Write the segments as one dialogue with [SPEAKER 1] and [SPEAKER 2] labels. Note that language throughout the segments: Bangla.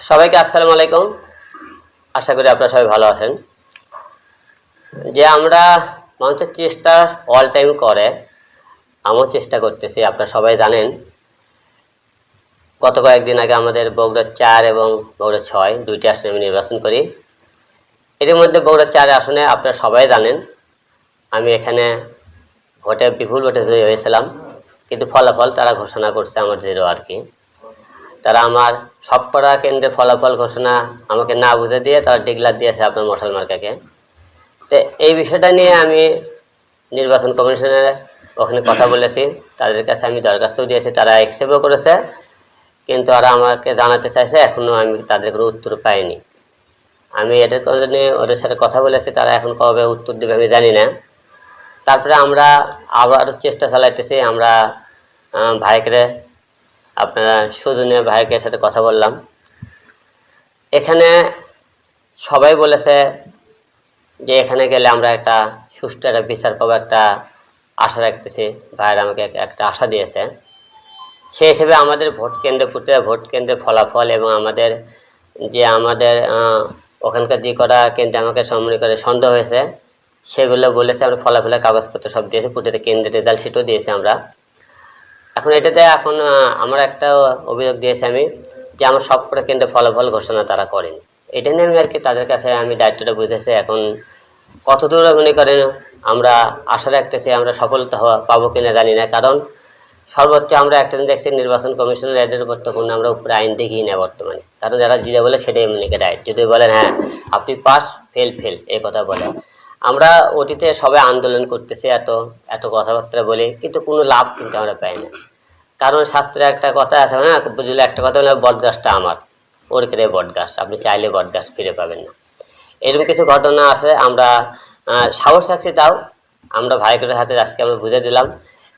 [SPEAKER 1] সবাইকে আসসালামু আলাইকুম। আশা করি আপনারা সবাই ভালো আছেন। যে আমরা মানুষের চেষ্টা অল টাইম করে, আমিও চেষ্টা করতেছি, আপনারা সবাই জানেন। গত কয়েকদিন আগে আমাদের বগুড়া চার এবং বগুড়া ছয় দুইটি আসনে আমি নির্বাচন করি। এর মধ্যে বগুড়া চার আসনে আপনারা সবাই জানেন, আমি এখানে ভোটে বিপুল ভোটে জয়ী হয়েছিলাম, কিন্তু ফলাফল তারা ঘোষণা করছে আমার জিরো আর কি। তারা আমার সবকটা কেন্দ্রে ফলাফল ঘোষণা আমাকে না বুঝে দিয়ে তারা ডিগলার দিয়েছে আপনার মশাল মার্কাকে। তো এই বিষয়টা নিয়ে আমি নির্বাচন কমিশনের ওখানে কথা বলেছি। তাদের কাছে আমি দরখাস্তও দিয়েছি, তারা অ্যাকসেপ্টও করেছে, কিন্তু ওরা আমাকে জানাতে চাইছে এখনও আমি তাদের কোনো উত্তর পাইনি। আমি এটার কারণে ওদের সাথে কথা বলেছি, তারা এখন কবে উত্তর দেবে আমি জানি না। তারপরে আমরা আবার চেষ্টা চালাইতেছি, আমরা ভাইকে আপনারা সুজনে ভাইকের সাথে কথা বললাম। এখানে সবাই বলেছে যে এখানে গেলে আমরা একটা সুষ্ঠু একটা বিচার পাবো, একটা আশা রাখতেছি। ভাইয়ের আমাকে একটা আশা দিয়েছে। সেই হিসেবে আমাদের ভোট কেন্দ্রে পুটে ভোট কেন্দ্রের ফলাফল এবং আমাদের যে আমাদের ওখানকার যে কটা কেন্দ্রে আমাকে সম্মান করে সন্দেহ হয়েছে, সেগুলো বলেছে আমরা ফলাফলের কাগজপত্র সব দিয়েছি পুটেতে কেন্দ্রের রেজাল্ট শিটও দিয়েছি আমরা। এখন এটাতে এখন আমার একটা অভিযোগ দিয়েছি আমি যে আমার সবকটা কেন্দ্রে ফলাফল ঘোষণা তারা করেন। এটা নিয়ে আমি আর কি তাদের কাছে আমি দায়িত্বটা বুঝেছি এখন কতদূর মনে করেন আমরা আশা রাখতেছি আমরা সফলতা হওয়া, পাবো কিনা জানি না। কারণ সর্বোচ্চ আমরা একটা দেখছি নির্বাচন কমিশনের এদের উপর তখন আমরা উপরে আইন দেখি না বর্তমানে। কারণ যারা যেটা বলে সেটাই মনে করে যদি বলেন হ্যাঁ আপনি পাস ফেল ফেল এ কথা বলে। আমরা অতীতে সবাই আন্দোলন করতেছি, এত এত কথাবার্তা বলি, কিন্তু কোনো লাভ কিন্তু আমরা পাই না। কারণ শাস্ত্রে একটা কথা আছে না, বুঝলে, একটা কথা হলো বট গাছটা আমার, ওর কেটে বট গাছ আপনি চাইলে বট গাছ ফিরে পাবেন না। এরকম কিছু ঘটনা আছে, আমরা সাহস রাখছি তাও, আমরা ভাইকের হাতে আজকে আমরা বুঝে দিলাম।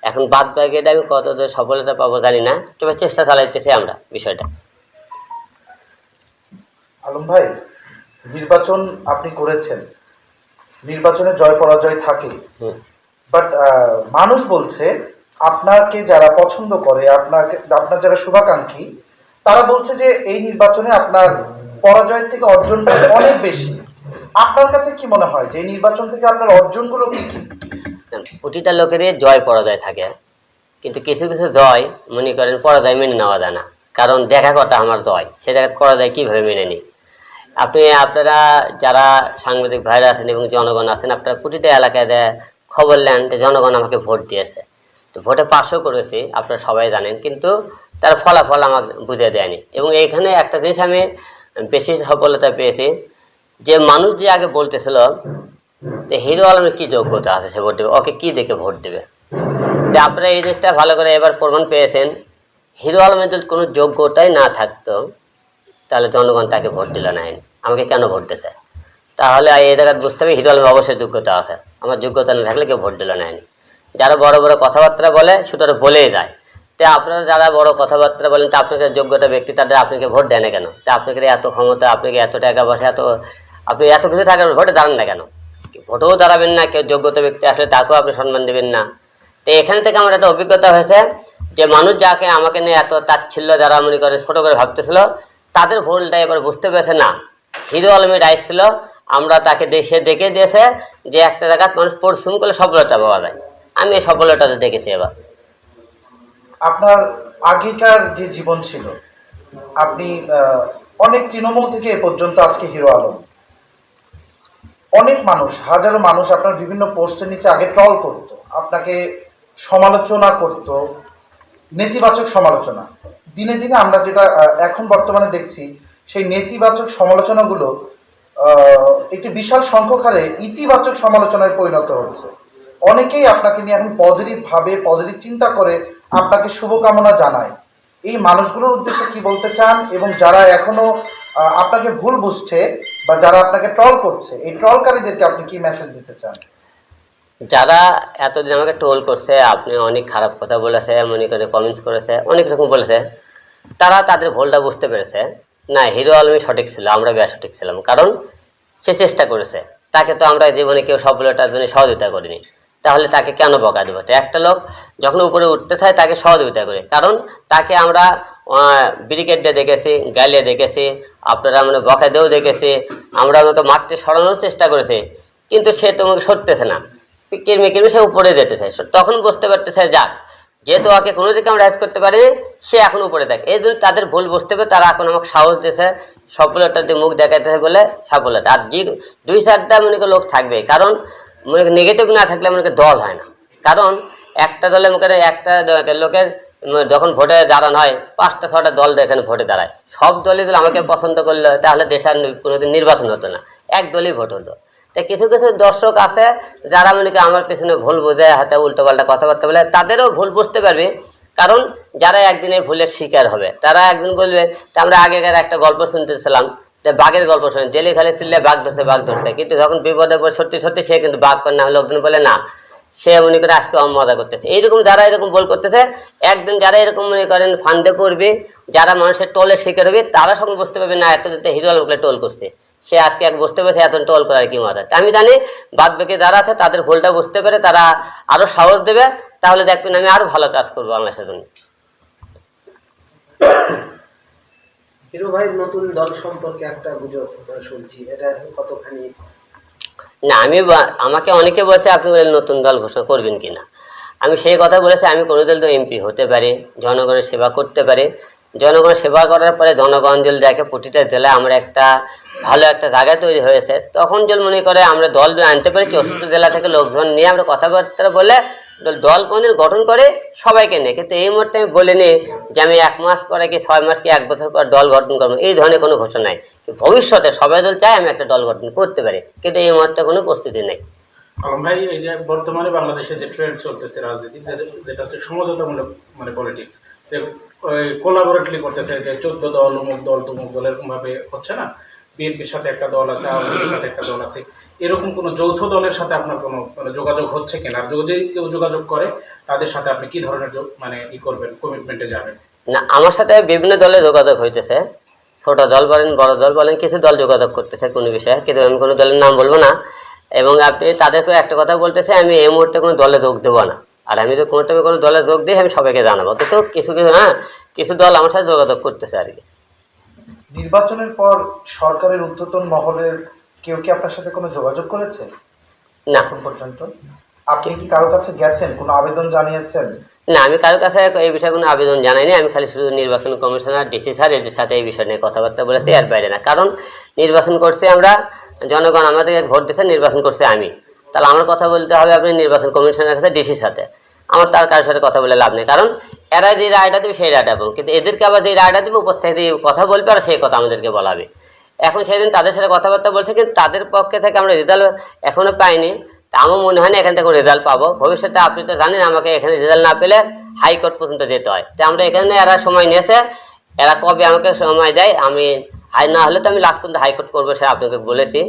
[SPEAKER 1] এখন বাদ বাকি আমি কত সফলতা পাবো জানি না, তবে চেষ্টা চালাইতেছি আমরা বিষয়টা।
[SPEAKER 2] আলম ভাই, নির্বাচন আপনি করেছেন। নির্বাচনে জয় পরাজয় থাকে। বাট মানুষ বলছে আপনাকে যারা পছন্দ করে আপনাকে আপনার যারা শুভাকাঙ্ক্ষী তারা বলছে যে এই নির্বাচনে আপনার পরাজয়ের থেকে অর্জনটা অনেক বেশি। আপনার কাছে কি মনে হয় যে এই নির্বাচন থেকে আপনার অর্জনগুলো কি কি?
[SPEAKER 1] প্রতিটা লোকেরই জয় পরাজয় থাকে। কিন্তু কিছু কিছু জয় মনে করেন পরাজয় মেনে নেওয়া যায় না। কারণ দেখা কথা আমার জয় সেটা পরাজয় কীভাবে মেনে নিই? আপনি, আপনারা যারা সাংবাদিক ভাইরা আছেন এবং জনগণ আছেন, আপনারা প্রতিটা এলাকায় দেয় খবর নেন যে জনগণ আমাকে ভোট দিয়েছে। তো ভোটে পাশও করেছি, আপনারা সবাই জানেন, কিন্তু তার ফলাফল আমাকে বুঝে দেয়নি। এবং এইখানে একটা জিনিস আমি বেশি সফলতা পেয়েছি, যে মানুষ যে আগে বলতেছিল যে হিরো আলমের কি যোগ্যতা আছে সে ভোট দেবে, ওকে কি দেখে ভোট দেবে? যে আপনারা এই জিনিসটা ভালো করে এবার প্রমাণ পেয়েছেন, হিরো আলমের যদি কোনো যোগ্যতাই না থাকতো তাহলে জনগণ তাকে ভোট দিল না আমাকে কেন ভোট দিছে? তাহলে এই জায়গায় বুঝতে হবে হিরো আলমের অবশ্যই যোগ্যতা আছে। আমার যোগ্যতা না থাকলে কেউ ভোট দিল না যারা বড় বড় কথাবার্তা বলে, সেটা বলেই যায়। তা আপনারা যারা বড় কথাবার্তা বলেন, তা আপনাকে যোগ্যতা ব্যক্তি, তাদের আপনাকে ভোট দেয় না কেন? তা আপনাকে এত ক্ষমতা, আপনাকে এত টাকা পয়সা, এত আপনি এত কিছু টাকা ভোটে দাঁড়ান না কেন? ভোটেও দাঁড়াবেন না, কেউ যোগ্যতা ব্যক্তি আসলে তাকেও আপনি সম্মান দেবেন না। তো এখান থেকে আমার একটা অভিজ্ঞতা হয়েছে যে মানুষ যাকে আমাকে নিয়ে এত তাচ্ছিল্য যারা মনে করে, ছোট করে ভাবতেছিল তাদের ভুলটা এবার বুঝতে পেরেছে না। হিরো আলমের রাইট ছিল, আমরা তাকে দেশে দেখে দিয়েছে যে একটা জায়গায় মানুষ পরিশ্রম করলে সফলতা পাওয়া যায়। আমি এই সফলতাটা দেখেছি এবার।
[SPEAKER 2] আপনার আগেকার যে জীবন ছিল, আপনি অনেক তৃণমূল থেকে এ পর্যন্ত আজকে হিরো আলম। অনেক মানুষ, হাজারো মানুষ আপনার বিভিন্ন পোস্টের নিচে আগে ট্রল করত, আপনাকে সমালোচনা করত, নেতিবাচক সমালোচনা। দিনে দিনে আমরা যেটা এখন বর্তমানে দেখছি, সেই নেতিবাচক সমালোচনাগুলো একটি বিশাল সংখ্যক হারে ইতিবাচক সমালোচনায় পরিণত হচ্ছে। অনেকেই আপনাকে নিয়ে এখন পজিটিভ ভাবে পজিটিভ চিন্তা করে আপনাকে শুভকামনা জানায়। এই মানুষগুলোর উদ্দেশ্যে কি বলতে চান এবং যারা এখনও আপনাকে ভুল বুঝছে বা যারা আপনাকে ট্রল করছে, এই ট্রলকারীদেরকে আপনি কি মেসেজ দিতে চান?
[SPEAKER 1] যারা এতদিন আমাকে টোল করছে, আপনি অনেক খারাপ কথা বলেছে, মনে করে কমেন্টস করেছে, অনেক রকম বলেছে। তারা তাদের ভুলটা বুঝতে পেরেছে। না, হিরো আলমী সঠিক ছিল, আমরা বেশ সঠিক ছিলাম। কারণ সে চেষ্টা করেছে। তাকে তো আমরা জীবনে কেউ সফলতার জন্য সহযোগিতা করিনি। তাহলে তাকে কেন বকা দেবো? একটা লোক যখন উপরে উঠতে চায়, তাকে সহযোগিতা করে। কারণ তাকে আমরা ব্রিগেডে দেখেছি গালিয়ে দেখেছি, আপনারা মানে বকাদেও দেখেছি, আমরা আমাকে মারতে সরানোর চেষ্টা করেছি, কিন্তু সে তোমাকে সরতেছে না। কিরমি কিরমি সে উপরে যেতে চায়। তখন বুঝতে পারতেছে, যাক যেহেতু ওকে কোনো দিকে আমরা রাইজ করতে পারি সে এখন উপরে থাকে। এই জন্য তাদের ভুল বুঝতে পারে তারা এখন আমাকে সাহস দিয়েছে, সফলতার মুখ দেখাইতেছে বলে সফলতা। আর যে দুই চারটা মনে করি লোক থাকবে, কারণ মনে নেগেটিভ না থাকলে মনে দল হয় না। কারণ একটা দলে মনে একটা লোকের যখন ভোটে দাঁড়ানো হয়, পাঁচটা ছটা দল এখানে ভোটে দাঁড়ায়। সব দলই যদি আমাকে পছন্দ করলে, তাহলে দেশ আর কোনোদিন নির্বাচন হতো না। এক দলই ভোট হতো তা কিছু কিছু দর্শক আছে, যারা মনে করি আমার পেছনে ভুল বোঝে হাতে উল্টো পাল্টা কথাবার্তা বলে, তাদেরও ভুল বুঝতে পারবে। কারণ যারা একদিনে ভুলের শিকার হবে, তারা একদিন বলবে, তা আমরা আগেকার একটা গল্প শুনতেছিলাম, যে বাঘের গল্প শুনে ডেলি খালি চিল্লে বাঘ ধরছে বাঘ ধরছে। কিন্তু যখন বিপদে পড়ে সত্যি সত্যি সে কিন্তু বাঘ করে না লোকজন বলে, না সে মনে করে আজকে মজা করতেছে। এইরকম যারা এরকম বল করতেছে একদিন যারা এরকম মনে করেন ফান্দে করবে, যারা মানুষের টোলের শিকার হবে, তারা সঙ্গে বুঝতে পারবে না, এত হিরো লোকলে টোল করছে। সে আজকে এক বুঝতে পেরেছে, এত টোল করার কি মজা। আমি জানি, বাদ বাকি যারা আছে, তাদের ভুলটা বুঝতে পেরে তারা আরও সাহস দেবে, তাহলে দেখবেন আমি আরও ভালো কাজ করব বাংলাদেশের জন্য।
[SPEAKER 3] হিরো ভাইয়ের নতুন দল সম্পর্কে একটা গুজব শুনছি, এটা কতখানি
[SPEAKER 1] না, আমি আমাকে অনেকে বলছে আপনি বলেন নতুন দল ঘোষণা করবেন কিনা। আমি সেই কথা বলেছি, আমি কোনো দল তো এমপি হতে পারে, জনগণের সেবা করতে পারে। জনগণের সেবা করার পরে জনগণ যদি দেখে প্রতিটা জেলায় আমরা একটা ভালো একটা জায়গা তৈরি হয়েছে, তখন যদি মনে করে আমরা দল আনতে পারি চৌষট্টি জেলা থেকে লোকজন নিয়ে আমরা কথাবার্তা বলে দল- কোনদিন গঠন করে সবাইকে নিয়ে। কিন্তু এই মুহূর্তে আমি বলিনি যে আমি এক মাস পরে কি ছয় মাস কি এক বছর পর দল গঠন করব, এই ধরনের কোনো ঘোষণা নাই। ভবিষ্যতে সবাই দল চায় আমি একটা দল গঠন করতে পারি। কিন্তু এই মুহূর্তে কোনো প্রস্তুতি নেই।
[SPEAKER 4] ভাই, এই যে বর্তমানে বাংলাদেশে যে ট্রেন্ড চলতেছে রাজনীতি যেটা হচ্ছে সমঝোতামূলক মানে পলিটিক্স কোলাবোরেটলি করতেছে যে চোদ্দ দল, অমুক দল, তমুক দল এরকম ভাবে হচ্ছে না? বিএনপির সাথে একটা দল আছে, আওয়ামী লীগের সাথে একটা দল আছে। এরকম কোনো যৌথ দলের সাথে আপনার কোনো মানে যোগাযোগ হচ্ছে কিনা? আর যদি কেউ যোগাযোগ করে তাদের সাথে আপনি কি ধরনের মানে ই করবেন কমিটমেন্টে যাবেন?
[SPEAKER 1] না আমার সাথে বিভিন্ন দলে যোগাযোগ হইতেছে। ছোট দল বলেন বড় দল বলেন কিছু দল যোগাযোগ করতেছে কোনো বিষয়ে। কিন্তু আমি কোনো দলের নাম বলব না। এবং আপনি তাদেরকে একটা কথা বলতেছে আমি এই মুহূর্তে কোনো দলে যোগ দেবো না। আর আমি যদি কোনো টাইমে কোনো দলে যোগ দিই আমি সবাইকে জানাব। কিন্তু কিছু কিছু হ্যাঁ কিছু দল আমার সাথে যোগাযোগ করতেছে আর কি।
[SPEAKER 2] নির্বাচনের পর সরকারের উদ্ধতন মহলের কেউ কি আপনার সাথে কোনো যোগাযোগ করেছে?
[SPEAKER 1] না।
[SPEAKER 2] এখন পর্যন্ত? আপনি কি কারও কাছে গেছেন? কোনো আবেদন জানিয়েছেন?
[SPEAKER 1] না আমি কারোর কাছে এই বিষয়ে কোনো আবেদন জানাইনি। আমি খালি শুধু নির্বাচন কমিশনার ডিসি স্যার এদের সাথে এই বিষয় নিয়ে কথাবার্তা বলেছি এর বাইরে না। কারণ নির্বাচন করছে আমরা জনগণ আমাদের ভোট দিচ্ছে নির্বাচন করছে আমি। তাহলে আমার কথা বলতে হবে আপনি নির্বাচন কমিশনের কাছে ডিসির সাথে। আমার তার কারোর সাথে কথা বলে লাভ নেই। কারণ এরা যে রায়টা দেবে সেই রায়টা পাবো কিন্তু এদেরকে আবার যে রায়টা দেবে উপর থেকে দিয়ে কথা বলবে আর সেই কথা আমাদেরকে বলাবে। এখন সেদিন তাদের সাথে কথাবার্তা বলছে, কিন্তু তাদের পক্ষে থেকে আমরা রেজাল্ট এখনও পাইনি। তা আমার মনে হয় না এখান থেকে রেজাল্ট পাবো। ভবিষ্যতে আপনি তো জানেন, আমাকে এখানে রেজাল্ট না পেলে হাইকোর্ট পর্যন্ত যেতে হয়। তো আমরা এখানে এরা সময় নিয়েছে, এরা কবে আমাকে সময় দেয়, আমি হাই না হলে তো আমি লাস্ট পর্যন্ত হাইকোর্ট করব সে আপনাকে বলেছি।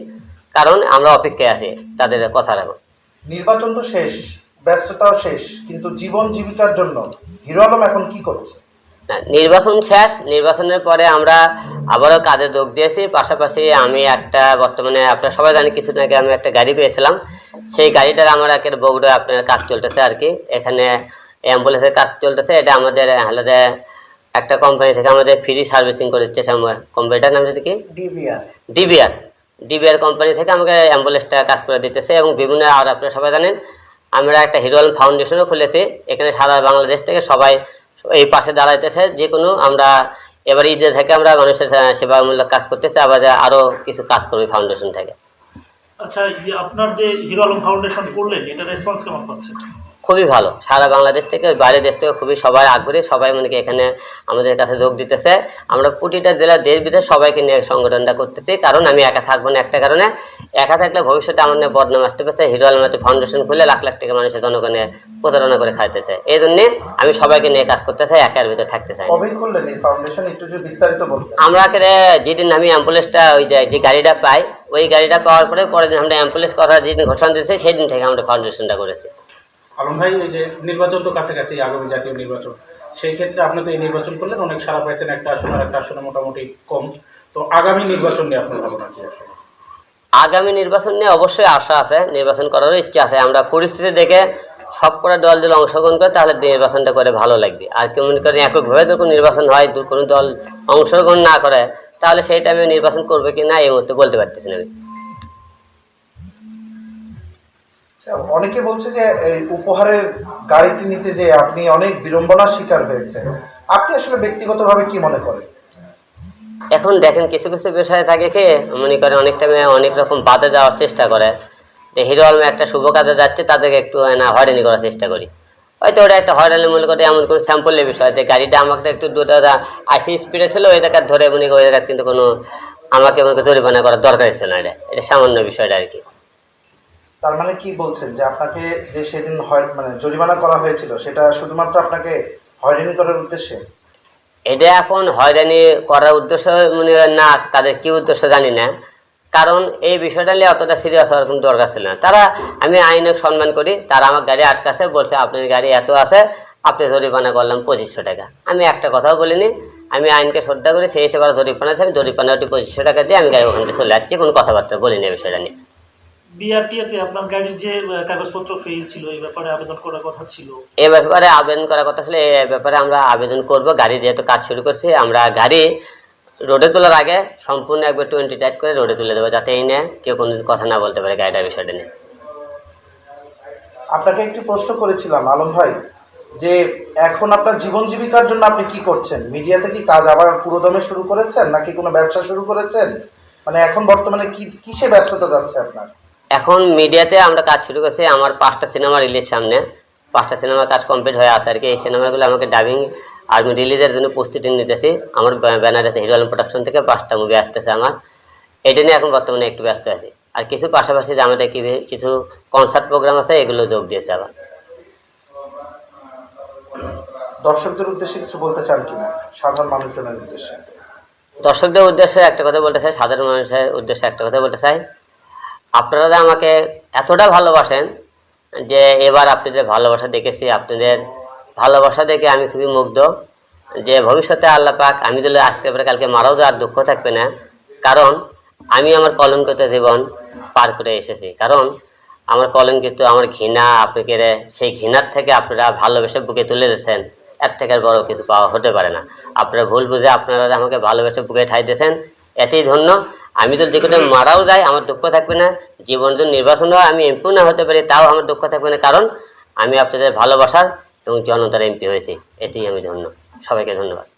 [SPEAKER 1] কারণ আমরা অপেক্ষায় আছি তাদের কথা রাখব
[SPEAKER 2] নির্বাচন তো শেষ, ব্যস্ততাও শেষ, কিন্তু জীবন জীবিকার জন্য হিরো আলম এখন কি করছে?
[SPEAKER 1] নির্বাচন শেষ নির্বাচনের পরে আমরা আবারও কাজে যোগ দিয়েছি। পাশাপাশি আমি একটা বর্তমানে আপনারা সবাই জানি কিছুদিন আগে আমি একটা গাড়ি পেয়েছিলাম। সেই গাড়িটার আমার একের বগুড়া আপনার কাজ চলতেছে আর কি। এখানে অ্যাম্বুলেন্সের কাজ চলতেছে। এটা আমাদের আলাদা একটা কোম্পানি থেকে আমাদের ফ্রি সার্ভিসিং করে দিচ্ছে কোম্পানিটার নাম যদি কি?
[SPEAKER 3] ডিবিআর
[SPEAKER 1] ডিবিআর ডিবিআর কোম্পানি থেকে আমাকে অ্যাম্বুলেন্সটা কাজ করে দিতেছে এবং বিভিন্ন আর আপনারা সবাই জানেন আমরা একটা হিরো আলম ফাউন্ডেশনও খুলেছি। এখানে সারা বাংলাদেশ থেকে সবাই এই পাশে দাঁড়াইতেছে যে কোনো আমরা এবার ঈদে থেকে আমরা মানুষের সেবামূলক কাজ করতেছি, আবার আরও কিছু কাজ করবে ফাউন্ডেশন থেকে।
[SPEAKER 5] আচ্ছা আপনার যে হিরো আলম ফাউন্ডেশন করলেন, এটা রেসপন্স কেমন পাচ্ছে?
[SPEAKER 1] খুবই ভালো। সারা বাংলাদেশ থেকে বাইরের দেশ থেকে খুবই সবাই আগ্রহী সবাই মনে কি এখানে আমাদের কাছে যোগ দিতেছে। আমরা প্রতিটা জেলার দেশ বিদেশ সবাইকে নিয়ে সংগঠনটা করতেছি কারণ আমি একা থাকব না একটা কারণে। একা থাকলে ভবিষ্যতে আমার নিয়ে বদনাম আসতে পারছে হিরো আলমাতে ফাউন্ডেশন খুলে লাখ লাখ টাকা মানুষের জনগণে প্রতারণা করে খাইতে চায়। এই জন্যে আমি সবাইকে নিয়ে কাজ করতে চাই একার ভিতরে থাকতে চাই। আমরা যেদিন আমি অ্যাম্বুলেন্সটা ওই যে যে গাড়িটা পাই ওই গাড়িটা পাওয়ার পরে পরের দিন আমরা অ্যাম্বুলেন্স করার যেদিন ঘোষণা দিয়েছি সেদিন থেকে আমরা ফাউন্ডেশনটা করেছি।
[SPEAKER 4] আলম ভাই এই যে নির্বাচন তো কাছাকাছি, আগামী জাতীয় নির্বাচন। সেই ক্ষেত্রে আপনি তো এই নির্বাচন করলেন, অনেক সারা পাইছেন, একটা আসন আর একটা আসনে মোটামুটি কম। তো আগামী নির্বাচন নিয়ে আপনার ভাবনা কি আসলে?
[SPEAKER 1] আগামী নির্বাচন নিয়ে অবশ্যই আশা আছে, নির্বাচন করারও ইচ্ছা আছে। আমরা পরিস্থিতি দেখে সব করে দল যদি অংশগ্রহণ করে, তাহলে নির্বাচনটা করে ভালো লাগবে। আর কেউ মনে করেন এককভাবে যখন নির্বাচন হয় কোনো দল অংশগ্রহণ না করে, তাহলে সেই টাইমে নির্বাচন করবে কি না, এই মুহূর্তে বলতে পারতেছি না আমি।
[SPEAKER 2] অনেকে বলছে যে উপহারের গাড়িটি নিতে যে আপনি অনেক বিড়ম্বনার শিকার হয়েছেন। আপনি আসলে ব্যক্তিগতভাবে কি মনে করেন?
[SPEAKER 1] এখন দেখেন, কিছু কিছু বিষয়ে থাকে কি মনে করেন অনেক টাইমে অনেক রকম বাধা দেওয়ার চেষ্টা করে। যে হিরো আলমে একটা শুভ কাজে যাচ্ছে, তাদেরকে একটু না, হয়রানি করার চেষ্টা করি। হয়তো ওটা একটা হয়রানি মনে করে এমন কোনো স্যাম্পলের বিষয় যে, গাড়িটা আমাকে একটু দুটা আশি স্পিডে ছিল, ওই জায়গায় ধরে মনে ওই জায়গায় কিন্তু কোনো আমাকে মনে জরিমানা করার দরকার ছিল না এটা। এটা সামান্য বিষয়টা আর কি।
[SPEAKER 2] তার মানে কি বলছেন? যে আপনাকে যে সেদিন মানে জরিমানা করা হয়েছিল, সেটা শুধুমাত্র আপনাকে হয়রানি করার উদ্দেশ্যে?
[SPEAKER 1] এটা এখন হয়রানি করার উদ্দেশ্য মনে না, তাদের কি উদ্দেশ্য জানি না। কারণ এই বিষয়টা নিয়ে অতটা সিরিয়াস হওয়ার কোনো দরকার ছিল না। তারা, আমি আইনক সম্মান করি, তারা আমার গাড়ি আটকাছে, বলছে আপনার গাড়ি এত আছে, আপনি জরিমানা করলাম পঁচিশশো টাকা। আমি একটা কথাও বলিনি, আমি আইনকে শ্রদ্ধা করি, সেই হিসেবে ওরা জরিমানা আছে, আমি জরিমানাটি পঁচিশশো টাকা দিয়ে আমি গাড়ি ওখান থেকে চলে যাচ্ছি, কোনো কথাবার্তা বলিনি বিষয়টা নিয়ে।
[SPEAKER 5] বিআরটিএতে আপনার গাড়ির যে কাগজপত্র ফেল ছিল এই ব্যাপারে আবেদন করার কথা ছিল?
[SPEAKER 1] এ ব্যাপারে আবেদন করার কথা ছিল এ ব্যাপারে আমরা আবেদন করব। গাড়ি যেহেতু কাজ শুরু করছি আমরা গাড়ি রোডে তোলার আগে সম্পূর্ণ একবার টোয়েন্টি টাইট করে রোডে তুলে দেবো যাতে এই নিয়ে কেউ কোনো কথা না বলতে পারে গাড়িটার বিষয়টা নিয়ে।
[SPEAKER 2] আপনাকে একটি প্রশ্ন করেছিলাম আলম ভাই যে এখন আপনার জীবন জীবিকার জন্য আপনি কি করছেন? মিডিয়াতে কি কাজ আবার পুরোদমে শুরু করেছেন নাকি কোনো ব্যবসা শুরু করেছেন? মানে এখন বর্তমানে কি কিসে ব্যস্ততা যাচ্ছে আপনার?
[SPEAKER 1] এখন মিডিয়াতে আমরা কাজ শুরু করছি আমার পাঁচটা সিনেমা রিলিজ সামনে। পাঁচটা সিনেমার কাজ কমপ্লিট হয়ে আছে আর কি। এই সিনেমাগুলো আমাকে ডাবিং আর আমি রিলিজের জন্য প্রস্তুতি নিতেছি। আমার ব্যানার আছে হিরো আলম প্রোডাকশন থেকে পাঁচটা মুভি আসতেছে আমার। এটা নিয়ে এখন বর্তমানে একটু ব্যস্ত আছি। আর কিছু পাশাপাশি যে আমাদের কি কিছু কনসার্ট প্রোগ্রাম আছে এগুলো যোগ দিয়েছে আবার।
[SPEAKER 2] দর্শকদের উদ্দেশ্যে কিছু বলতে চান কিনা? সাধারণ মানুষজনের উদ্দেশ্যে।
[SPEAKER 1] দর্শকদের উদ্দেশ্যে একটা কথা বলতে চাই সাধারণ মানুষের উদ্দেশ্যে একটা কথা বলতে চাই। আপনারা আমাকে এতটা ভালোবাসেন যে এবার আপনাদের ভালোবাসা দেখেছি, আপনাদের ভালোবাসা দেখে আমি খুবই মুগ্ধ যে ভবিষ্যতে আল্লাহ পাক আমি যদি আজকে পরে কালকে মারাও যাওয়ার দুঃখ থাকবে না, কারণ আমি আমার কলঙ্কিত জীবন পার করে এসেছি। কারণ আমার কলঙ্কিত, আমার ঘৃণা আপনাকে সেই ঘৃণার থেকে আপনারা ভালোবেসে বুকে তুলে দিয়েছেন। এর থেকে বড় কিছু পাওয়া হতে পারে না। আপনারা ভুল বুঝে আপনারা আমাকে ভালোবেসে বুকে ঠাই দিয়েছেন, এতেই ধন্য। আমি যদি যেখানে মারাও যাই আমার দুঃখ থাকবে না। জীবন যদি নির্বাচন হয়, আমি এমপিও না হতে পারি, তাও আমার দুঃখ থাকবে না। কারণ আমি আপনাদের ভালোবাসার এবং জনতার এমপি হয়েছি। এটি আমি ধন্য। সবাইকে ধন্যবাদ।